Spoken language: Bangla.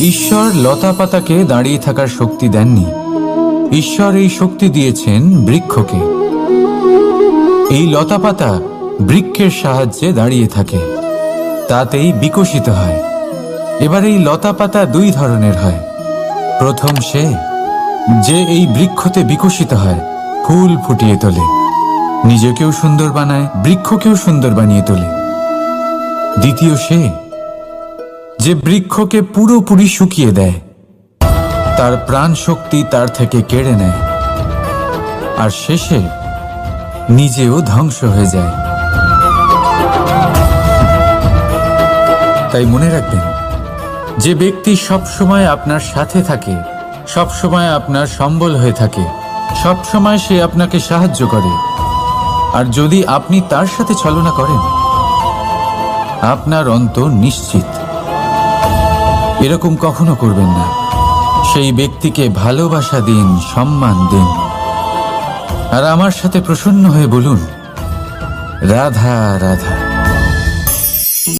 ঈশ্বর লতা পাতাকে দাঁড়িয়ে থাকার শক্তি দেননি। ঈশ্বর এই শক্তি দিয়েছেন বৃক্ষকে। এই লতা পাতা বৃক্ষের সাহায্যে দাঁড়িয়ে থাকে। তাতেই বিকশিত হয়। এবার এই লতা পাতা দুই ধরনের হয়। প্রথম সে, যে এই বৃক্ষতে বিকশিত হয়, ফুল ফুটিয়ে তোলে। নিজেকেও সুন্দর বানায়, বৃক্ষকেও সুন্দর বানিয়ে তোলে। দ্বিতীয় সে যে বৃক্ষকে পুরোপুরি শুকিয়ে দেয়, তার প্রাণ শক্তি তার থেকে কেড়ে নেয়, আর শেষে নিজেও ধ্বংস হয়ে যায়। তাই মনে রাখবেন, যে ব্যক্তি সবসময় আপনার সাথে থাকে, সবসময় আপনার সম্বল হয়ে থাকে, সবসময় সে আপনাকে সাহায্য করে, আর যদি আপনি তার সাথে ছলনা করেন, আপনার অন্ত নিশ্চিত। এরকম কখনো করবেন না। সেই ব্যক্তিকে ভালোবাসা দিন, সম্মান দিন। আর আমার সাথে প্রসন্ন হয়ে বলুন, রাধা রাধা।